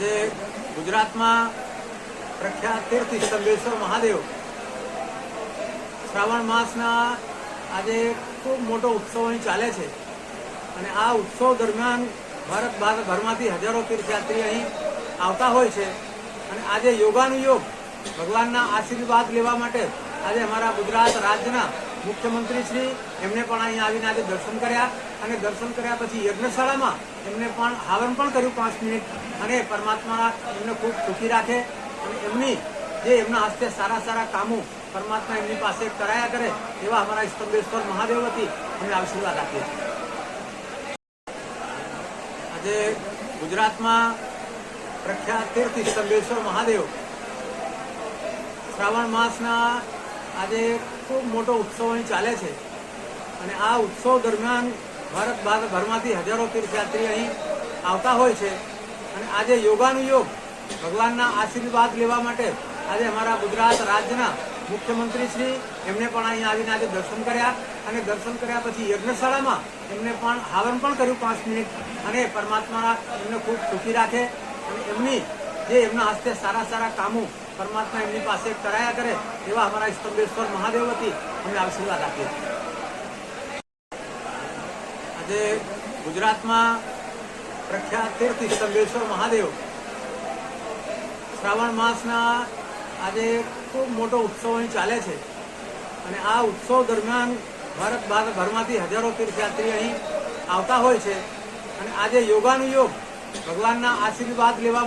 આજે ગુજરાતમાં પ્રખ્યાત તીર્થ સંગેશ્વર મહાદેવ શ્રાવણ માસના આજે ખૂબ મોટો ઉત્સવ અહીં ચાલે છે. અને આ ઉત્સવ દરમિયાન ભારત ભરમાંથી હજારો તીર્થયાત્રી અહીં આવતા હોય છે. અને આજે યોગાનુયોગ ભગવાનના આશીર્વાદ લેવા માટે આજે અમારા ગુજરાત રાજ્યના મુખ્યમંત્રી શ્રી એમને પણ અહીંયા આવીને આજે દર્શન કર્યા અને દર્શન કર્યા પછી યજ્ઞશાળામાં એમને પણ હાવન પણ કર્યું પાંચ મિનિટ. અને પરમાત્મા એમને ખૂબ સુખી રાખે અને એમની જે એમના હસ્તે સારા સારા કામો પરમાત્મા એમની પાસે કરાયા કરે એવા અમારા સ્તંભેશ્વર મહાદેવ વતી અમે આશીર્વાદ આપીએ આજે ગુજરાતમાં પ્રખ્યાત તીર્થ સ્તંભેશ્વર મહાદેવ શ્રાવણ માસના આજે ખૂબ મોટો ઉત્સવ અહીં ચાલે છે. અને આ ઉત્સવ દરમિયાન ભારત ભરમાંથી હજારો તીર્થયાત્રી અહીં આવતા હોય છે. અને આજે યોગાનુયોગ ભગવાનના આશીર્વાદ લેવા માટે આજે અમારા ગુજરાત રાજ્યના મુખ્યમંત્રી શ્રી એમને પણ અહીં આવીને આજે દર્શન કર્યા. અને દર્શન કર્યા પછી યજ્ઞશાળામાં એમને પણ હાવન પણ કર્યું પાંચ મિનિટ. અને પરમાત્મા એમને ખૂબ સુખી રાખે. અને એમની જે એમના હસ્તે સારા સારા કામો પરમાત્મા એમની પાસે કરાયા કરે એવા અમારા સ્તંભેશ્વર મહાદેવ અમે આશીર્વાદ આપીએ આજે ગુજરાતમાં પ્રખ્યાત તીર્થ સ્તંભેશ્વર મહાદેવ શ્રાવણ માસના આજે ખૂબ મોટો ઉત્સવ અહીં ચાલે છે અને આ ઉત્સવ દરમિયાન ભારત ભરમાંથી હજારો તીર્થયાત્રી અહીં આવતા હોય છે અને આજે યોગાનુયોગ ભગવાનના આશીર્વાદ લેવા